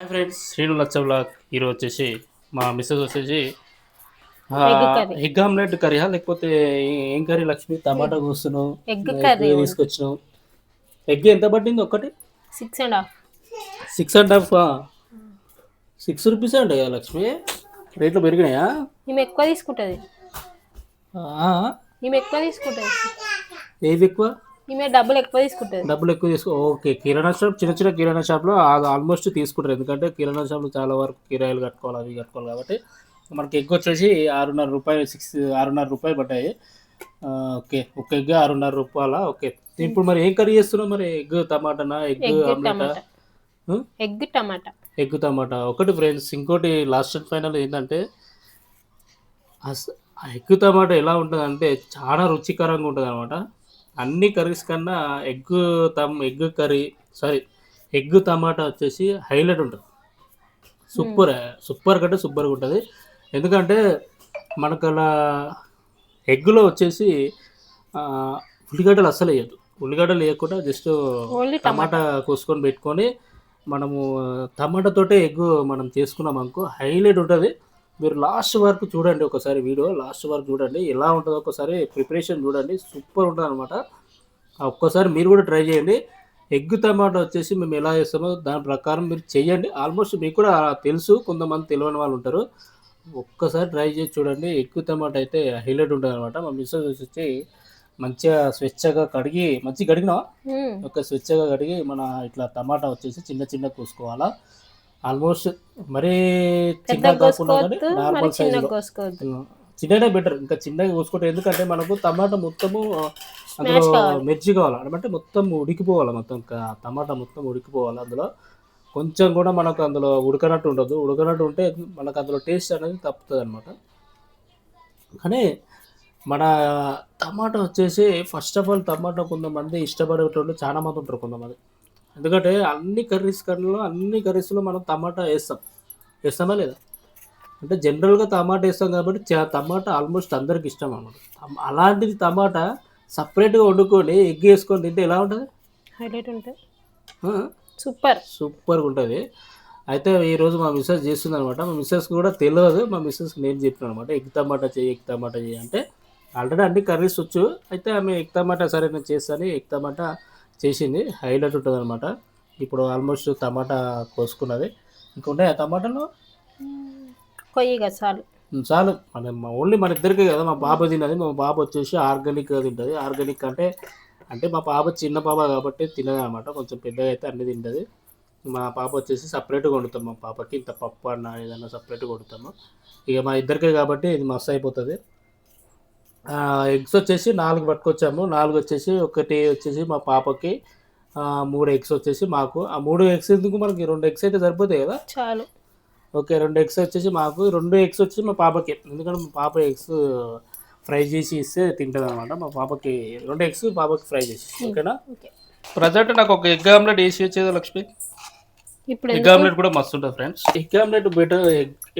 Hi friends Srinu లచ్చ blog ఈరోజు వచ్చేసి మా మిస్సెస్ వచ్చేసి. ఎగ్ ఆమ్లెట్ కర్రీయా లేకపోతే ఏం కర్రీ లక్ష్మి? టమాటా కూస్తున్నావు ఎగ్ కర్రీ తీసుకొచ్చినావు? ఎగ్ ఎంత పట్టింది ఒక్కటి? Six and half six and half six rupees అండి లక్ష్మి? రేట్లు పెరిగినాయా? ఈమె ఎక్కువ తీసుకుంటుంది. ఈమె ఎక్కువ తీసుకుంటుంది. ఏది ఎక్కువ? ఈమె డబ్బులు ఎక్కువ తీసుకుంటుంది. డబ్బులు ఎక్కువ తీసుకో ఓకే. కిరాణా షాప్ చిన్న చిన్న కిరాణా షాప్లో ఆల్మోస్ట్ తీసుకుంటారు. ఎందుకంటే కిరాణా షాప్లో చాలా వరకు కిరాయిలు కట్టుకోవాలి అవి కట్టుకోవాలి కాబట్టి మనకి ఎగ్ వచ్చేసి ఆరున్నర రూపాయలు సిక్స్ ఆరున్నర రూపాయలు పడ్డాయి. ఓకే. ఒక ఎగ్ ఆరున్నర రూపాయల ఓకే. ఇప్పుడు మరి ఏం కర్రీ చేస్తున్నావు మరి? ఎగ్ టమాటానా? Egg ఆమ్లెటా? Tomato. Egg tomato. Egg tomato. ఒకటి ఫ్రెండ్స్ ఇంకోటి లాస్ట్ అండ్ ఫైనల్ ఏంటంటే ఎగ్ టమాటా ఎలా ఉంటుంది అంటే చాలా రుచికరంగా ఉంటుంది అనమాట అన్ని కర్రీస్ కన్నా ఎగ్ తమ్ egg curry sorry egg tomato వచ్చేసి హైలైట్ ఉంటుంది. సూపర్ సూపర్ కంటే సూపర్గా ఉంటుంది. ఎందుకంటే మనకు అలా ఎగ్గులో వచ్చేసి ఉల్లిగడ్డలు అస్సలు వేయద్దు. ఉల్లిగడ్డలు వేయకుండా జస్ట్ టమాటా. కోసుకొని పెట్టుకొని మనము టమాటాతోటే ఎగ్ మనం చేసుకున్నాం అనుకో హైలైట్ ఉంటుంది. మీరు లాస్ట్ వరకు చూడండి ఒకసారి వీడియో లాస్ట్ వరకు చూడండి. ఎలా ఉంటుందో ఒకసారి ప్రిపరేషన్ చూడండి. సూపర్ ఉంటుంది అనమాట ఒక్కసారి మీరు కూడా ట్రై చేయండి. ఎగ్ టమాటా వచ్చేసి మేము ఎలా చేస్తామో దాని ప్రకారం మీరు చేయండి ఆల్మోస్ట్ మీకు కూడా తెలుసు కొంతమంది తెలియని వాళ్ళు ఉంటారు. ఒక్కసారి ట్రై చేసి చూడండి. ఎగ్ టమాటా అయితే హైలైట్ ఉంటుంది అనమాట మా మిస్సెస్ వచ్చి మంచిగా స్వచ్ఛగా కడిగి మంచిగా కడిగినావా? ఒక స్వచ్ఛగా కడిగి మన ఇట్లా టమాటా వచ్చేసి చిన్న చిన్న కోసుకోవాలా? ఆల్మోస్ట్ మరీ చిన్నగా కాకుండా కానీ నార్మల్ చిన్న సైజులో కోసుకోవద్దు. చిన్ననే బెటర్ ఇంకా చిన్నగా కోసుకుంటే ఎందుకంటే మనకు టమాటా మొత్తము అందులో. మిర్చి కావాలి. అంటే మొత్తం ఉడికిపోవాలి మొత్తం. టమాటా మొత్తం ఉడికిపోవాలి అందులో. కొంచెం కూడా మనకు అందులో ఉడకనట్టు ఉండదు. ఉడకనట్టు ఉంటే మనకు అందులో టేస్ట్ అనేది తప్పుతుంది అనమాట కానీ మన టమాటా వచ్చేసి ఫస్ట్ ఆఫ్ ఆల్ టమాటా కొంతమంది ఇష్టపడేటోళ్ళు చాలా మంది ఉంటారు కొంతమంది. ఎందుకంటే అన్ని కర్రీస్ కర్రీలో అన్ని కర్రీస్లో మనం టమాటా వేస్తాం. వేస్తామా లేదా? అంటే జనరల్గా టమాటా వేస్తాం కాబట్టి టమాటా ఆల్మోస్ట్ అందరికి ఇష్టం అన్నమాట. టమ- అలాంటిది టమాటా సపరేట్గా వండుకొని ఎగ్ వేసుకొని తింటే ఎలా ఉంటుంది? హైలైట్ ఉంటుంది? సూపర్. సూపర్గా ఉంటుంది. అయితే ఈరోజు మా మిస్సెస్ చేస్తుంది అనమాట మా మిస్సెస్కి కూడా తెలియదు మా మిస్సెస్కి నేను చెప్పిన అనమాట ఎగ్ టమాటా చేయి ఎగ్ టమాటా చేయి అంటే ఆల్రెడీ అన్ని కర్రీస్ వచ్చు. అయితే ఆమె ఎగ్ టమాటా సరే నేను చేస్తాను ఎగ్ టమాటా చేసింది. హైలైట్ ఉంటుంది అనమాట ఇప్పుడు ఆల్మోస్ట్ టమాటా కోసుకున్నది. ఇంకా ఆ టమాటాలు కొయ్యిగా చాలు. చాలు. మన ఓన్లీ మన ఇద్దరికే కదా మా పాప తిన్నది. మా పాప వచ్చేసి ఆర్గానిక్ తింటుంది. ఆర్గానిక్ అంటే అంటే మా పాప చిన్న పాప కాబట్టి తినదు అనమాట కొంచెం పెద్దగా అయితే అన్ని తింటుంది. మా పాప వచ్చేసి సపరేట్గా వండుతాం. మా పాపకి ఇంత పప్పు అన్న ఏదన్నా సపరేట్గా వండుతాము. ఇక మా ఇద్దరికే కాబట్టి ఇది మస్తు అయిపోతుంది. ఎగ్స్ వచ్చేసి నాలుగు పట్టుకొచ్చాము. నాలుగు వచ్చేసి ఒకటి వచ్చేసి మా పాపకి ఆ, మూడు ఎగ్స్ వచ్చేసి మాకు. ఆ మూడు ఎగ్స్ ఎందుకు మనకి? రెండు ఎగ్స్ అయితే సరిపోతాయి కదా? చాలు. ఓకే రెండు ఎగ్స్ వచ్చేసి మాకు రెండు ఎగ్స్ వచ్చి మా పాపకి. ఎందుకంటే మా పాప ఎగ్స్ ఫ్రై చేసి ఇస్తే తింటుంది అనమాట మా పాపకి రెండు ఎగ్స్ పాపకి ఫ్రై చేసి ఓకేనా? ఓకే. ప్రజెంట్ నాకు ఒక ఎగ్ ఆమ్లెట్ వేసి వచ్చేది లక్ష్మి? ఇప్పుడు ఎగ్ ఆమ్లెట్ కూడా మస్తు ఉంటుంది friends egg omelette better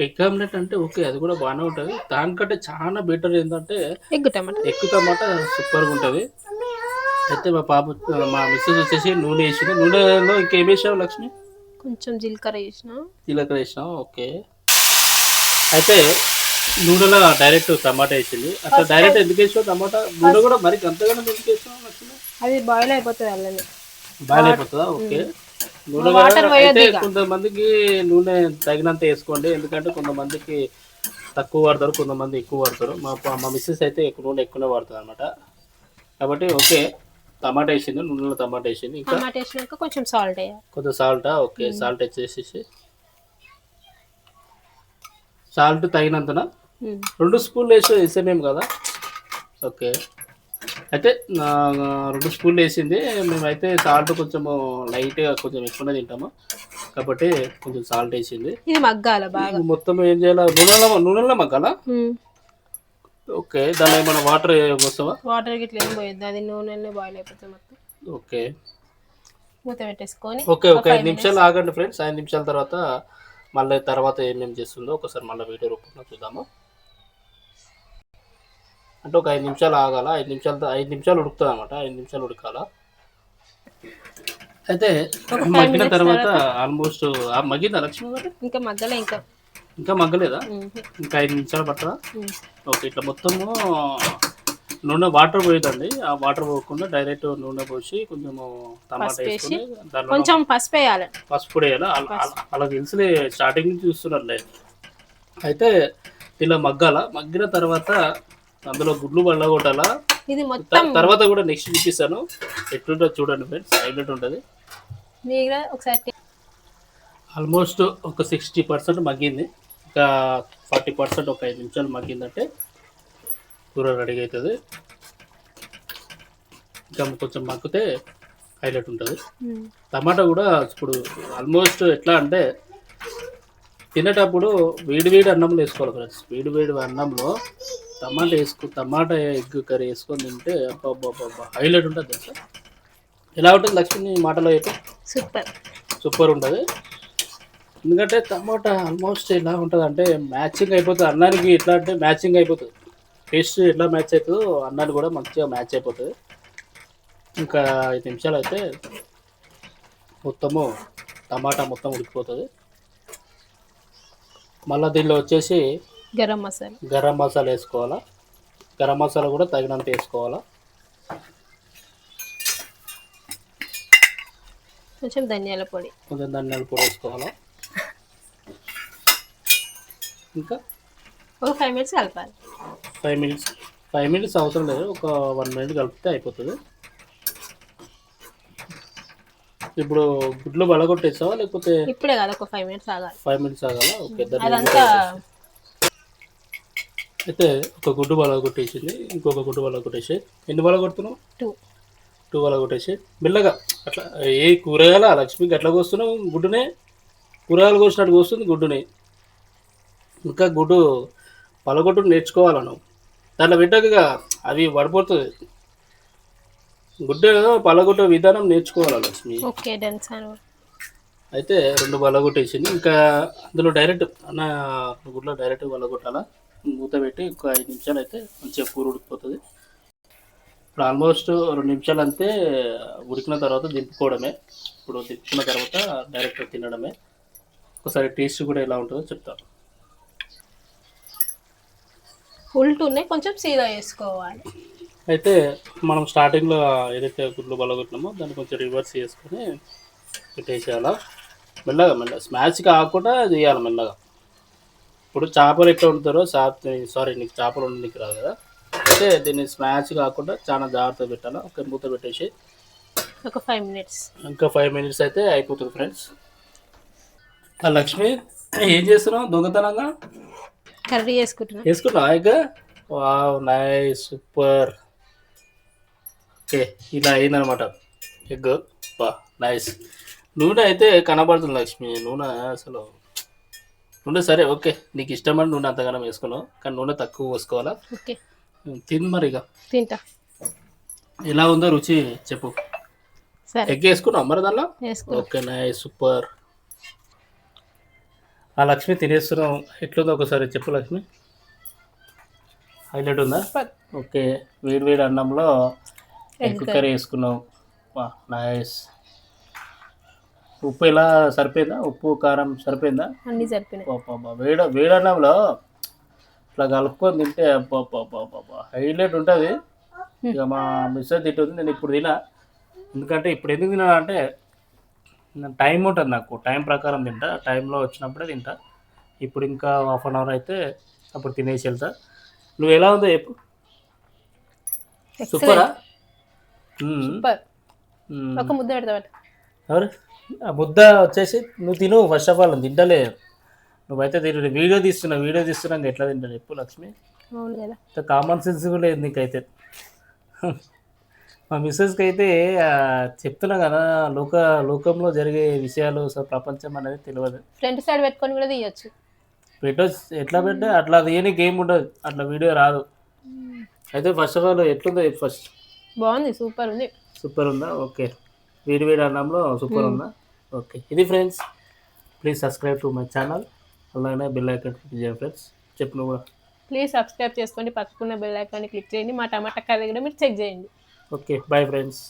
egg omelette అంటే ఓకే అది కూడా బాగానే ఉంటుంది. దానికంటే చాలా బెటర్ ఏంటంటే ఎగ్ టమాటా. ఎగ్ టమాటా సూపర్గా ఉంటుంది. అయితే మా పాప మా మిస్సెస్ వచ్చేసి నూనె వేసింది. నూనెలో ఇంకేం వేసావు లక్ష్మి? కొంచెం జీలకర్ర వేసిన. జీలకర్ర వేసినాం ఓకే. అయితే నూనెలో డైరెక్ట్ టమాటా వేసింది. అట్లా డైరెక్ట్ ఎందుకు వేసావు టమాటా? నూనె కూడా మరి అంతగానో ఎందుకు వేసావు లక్ష్మి? అది బాయిల్ అయిపోతుంది అల్లనే బాగా అయిపోతుందా? ఓకే. వాటర్ అయితే. కొంతమందికి నూనె తగినంత వేసుకోండి. ఎందుకంటే కొంతమందికి తక్కువ వాడతారు కొంతమంది ఎక్కువ వాడతారు. మా మా మిస్సెస్ అయితే ఎక్కువ నూనె ఎక్కువనే వాడుతుంది అనమాట కాబట్టి ఓకే టమాటా వేసింది నూనెలో టమాటా వేసింది. ఇంకా టమాటా వేసినాక కొంచెం సాల్ట్ కొంచెం సాల్టా ఓకే సాల్ట్ వచ్చేసేసి సాల్ట్ తగినంతనా. రెండు స్పూన్లు వేసి వేసామేం కదా? ఓకే. అయితే రెండు స్పూన్లు వేసింది. మేమైతే సాల్ట్ కొంచెము లైట్గా కొంచెం ఎక్కువనే తింటాము. కాబట్టి కొంచెం సాల్ట్ వేసింది. ఇది మగ్గాల బాగా. మొత్తం ఏం చేయాలి? నూనెలో నూనెలో మగ్గాలా. ఓకే. దానిలో ఏమైనా వాటర్ వస్తావా? వాటర్ గిట్ల ఏం పోయొద్దు. అది నూనెనే బాయిల్ అయిపోతుంది మొత్తం. ఓకే. మూత పెట్టేసుకొని ఓకే ఒక ఐదు నిమిషాలు ఆగండి ఫ్రెండ్స్. ఐదు నిమిషాల తర్వాత మళ్ళీ తర్వాత ఏమేమి చేస్తుందో ఒకసారి మళ్ళీ వీడియో రూపంలో చూద్దాము. అంటే ఒక ఐదు నిమిషాలు ఆగాల? ఐదు నిమిషాలు ఐదు నిమిషాలు ఉడుకుతుంది అనమాట ఐదు నిమిషాలు ఉడకాల? అయితే మగ్గిన తర్వాత ఆల్మోస్ట్ మగ్గిందా లక్ష్మి గారు? ఇంకా మగ్గలే ఇంకా. ఇంకా మగ్గలేదా? ఇంకా ఐదు నిమిషాలు పట్టదా. ఓకే ఇట్లా మొత్తము నూనె వాటర్ పోయేదండి. ఆ వాటర్ పోకుండా డైరెక్ట్ నూనె పోసి కొంచెము టమాటా వేసుకొని కొంచెం పసుపు వేయాలి. పసుపు వేయాలా? అలా- తెలుసులే స్టార్టింగ్ నుంచి చూస్తున్నారులే. అయితే ఇలా మగ్గాల? మగ్గిన తర్వాత అందులో గుడ్లు పళ్ళగొట్టాలా ఇది మొత్తం తర్వాత కూడా నెక్స్ట్ చూపిస్తాను. ఎట్లుంటుందో చూడండి ఫ్రెండ్స్. హైలైట్ ఉంటుంది. ఒకసారి ఆల్మోస్ట్ ఒక సిక్స్టీ పర్సెంట్ మగ్గింది. ఇంకా ఫార్టీ పర్సెంట్ ఒక ఐదు నిమిషాలు మగ్గిందంటే కూర రెడీ అవుతుంది. ఇంకా కొంచెం మగ్గితే హైలైట్ ఉంటుంది. టమాటా కూడా ఇప్పుడు ఆల్మోస్ట్ ఎట్లా అంటే తినేటప్పుడు వేడి వేడి అన్నంలో వేసుకోవాలి ఫ్రెండ్స్. వేడి వేడి అన్నంలో టమాటా వేసుకో టమాటా ఎగ్ కర్రీ వేసుకొని తింటే అబ్బా హైలైట్ ఉంటుంది తెలుసా? ఎలా ఉంటుంది లక్ష్మి మాటలో అయితే సూపర్. సూపర్ ఉంటుంది. ఎందుకంటే టమాటా ఆల్మోస్ట్ ఎలా ఉంటుంది అంటే మ్యాచింగ్ అయిపోతుంది. అన్నానికి ఎట్లా అంటే మ్యాచింగ్ అయిపోతుంది. టేస్ట్ ఎట్లా మ్యాచ్ అవుతుందో అన్నానికి కూడా మంచిగా మ్యాచ్ అయిపోతుంది. ఇంకా ఐదు నిమిషాలు అయితే మొత్తము టమాటా మొత్తం ఉడికిపోతుంది. మళ్ళీ దీనిలో వచ్చేసి గరం మసాలా. గరం మసాలా వేసుకోవాలా? గరం మసాలా కూడా తగినంత వేసుకోవాలా? కొంచెం ధనియాల పొడి. కొంచెం ధనియాల పొడి వేసుకోవాలా? ఇంకా? ఒక ఫైవ్ మినిట్స్ కలపాలి. ఫైవ్ మినిట్స్ ఫైవ్ మినిట్స్ అవసరం లేదు. ఒక వన్ మినిట్ కలిపితే అయిపోతుంది. ఇప్పుడు గుడ్లు బలగొట్టేసావా లేకపోతే ఇప్పుడే కాదు ఒక ఫైవ్ మినిట్స్ ఆగాలి. ఫైవ్ మినిట్స్ ఆగాల? ఓకే అదంతా అయితే ఒక గుడ్డు బలగొట్టేసింది ఇంకొక గుడ్డు బలగొట్టేసి ఎన్ని బలగొడుతున్నావు టూ. టూ బలగొట్టేసి మెల్లగా అట్లా ఏ కూరగాయల లక్ష్మికి అట్లా కోస్తున్నావు? గుడ్డునే? కూరగాయలు కోసినట్టు కోస్తుంది గుడ్డుని. ఇంకా గుడ్డు పలగొట్టు నేర్చుకోవాలి నువ్వు దాంట్లో పెట్టగా అవి పడిపోతుంది. గుడ్డు పలగొట్టే విధానం నేర్చుకోవాలి లక్ష్మి? Okay done sir. అయితే రెండు బలగొట్టేసింది ఇంకా అందులో డైరెక్ట్ అన్న గుడ్లో డైరెక్ట్ బలగొట్టాలా మూత పెట్టి ఒక ఐదు నిమిషాలు అయితే మంచిగా కూర ఉడికిపోతుంది. ఇప్పుడు ఆల్మోస్ట్ రెండు నిమిషాలు అంతే ఉడికిన తర్వాత దింపుకోవడమే. ఇప్పుడు దింపుకున్న తర్వాత డైరెక్ట్ తినడమే. ఒకసారి టేస్ట్ కూడా ఎలా ఉంటుందో చెప్తాను ఉల్టునే కొంచెం సీదా వేసుకోవాలి అయితే మనం స్టార్టింగ్లో ఏదైతే గుడ్లు బలగొట్టినామో దాన్ని కొంచెం రివర్స్ చేసుకొని పెట్టేసేయాలా? మెల్లగా మెల్లగా. స్మాష్ కాకుండా చేయాలి మెల్లగా. ఇప్పుడు చేపలు ఎట్లా వండుతారో సారీ నీకు చేపలు వండడానికి రాదు కదా. అయితే దీన్ని స్మాష్ కాకుండా చాలా జాగ్రత్తగా పెట్టాలి? ఒక మూత పెట్టేసి. ఒక ఫైవ్ మినిట్స్ ఇంకా ఫైవ్ మినిట్స్ అయితే అయిపోతుంది ఫ్రెండ్స్ లక్ష్మి ఏం చేస్తున్నావు? దొంగతనంగా? కర్రీ వేసుకుంటున్నా వేసుకున్నావా ఇక? వావ్ నైస్ సూపర్ ఓకే ఇలా అయిందనమాట. ఎగ్ బా నైస్ నూనె అయితే కనబడుతుంది లక్ష్మి నూనె అసలు నూనె సరే ఓకే. నీకు ఇష్టమని నూనె అంతగానం వేసుకున్నావు కానీ నూనె తక్కువ పోసుకోవాలా? ఓకే. తిని మరి ఇక. తింటా. ఎలా ఉందో రుచి చెప్పు. సరే. ఎగ్ వేసుకున్నావు మరి దానిలో? ఓకే నైస్ సూపర్ ఆ లక్ష్మి తినేస్తున్నాం ఎట్లుందో ఒకసారి చెప్పు లక్ష్మి. హైలైట్ ఉందా? ఓకే వేడి వేడి అన్నంలో ఎగ్ కర్రీ వేసుకున్నావు. వా నైస్ ఉప్పు ఎలా సరిపోయిందా? ఉప్పు కారం సరిపోయిందా? అన్నీ సరిపోయినాయి. అబ్బా వేడ వేడి అన్నంలో ఇట్లా కలుపుకొని తింటే హైలైట్ ఉంటుంది. ఇక మా మిస్సెస్ తింటుంది నేను ఇప్పుడు తినా. ఎందుకంటే ఇప్పుడు ఎందుకు తినా అంటే టైం ఉంటుంది నాకు టైం ప్రకారం తింటా. టైంలో వచ్చినప్పుడే తింటా. ఇప్పుడు ఇంకా హాఫ్ అన్ అవర్ అయితే అప్పుడు తినేసి వెళ్తా. నువ్వు ఎలా ఉందో చెప్పు. సూపరా. ఒక ముద్ద పెడతా పట్టు. ఎవరు? ముద్ద వచ్చేసి నువ్వు తిను ఫస్ట్ ఆఫ్ ఆల్ తింటలే నువ్వైతే తిను వీడియో తీస్తున్నా వీడియో తీస్తున్నా ఇంకా ఎట్లా తింటా చెప్పు లక్ష్మి. అవును కదా. కామన్ సెన్స్ కూడా లేదు నీకైతే. మా మిస్సెస్కి అయితే చెప్తున్నా కదా లోక లోకంలో జరిగే విషయాలు ప్రపంచం అనేది తెలియదు. ఫ్రంట్ సైడ్ పెట్టుకొని కూడా తీయొచ్చు. పెట్టో ఎట్లా పెట్టే? అట్లా తీయని గేమ్ ఉండదు. అట్లా వీడియో రాదు. అయితే ఫస్ట్ ఆఫ్ ఆల్ ఎట్లుందో? ఫస్ట్ బాగుంది సూపర్ ఉంది. సూపర్ ఉందా? ఓకే. వేడి వేడి అన్నంలో సూపర్ ఉందా? ఓకే. ఇది friends please subscribe to my channel. అలాగే బెల్ ఐకాన్ క్లిక్ చేయండి ఫ్రెండ్స్. చెప్పు నువ్వు కూడా. ప్లీజ్ సబ్స్క్రైబ్ చేసుకోండి పక్కకున్న బెల్ ఐకాన్ని క్లిక్ చేయండి మా టమాటా కర్రీ కూడా మీరు చెక్ చేయండి. ఓకే. Bye friends.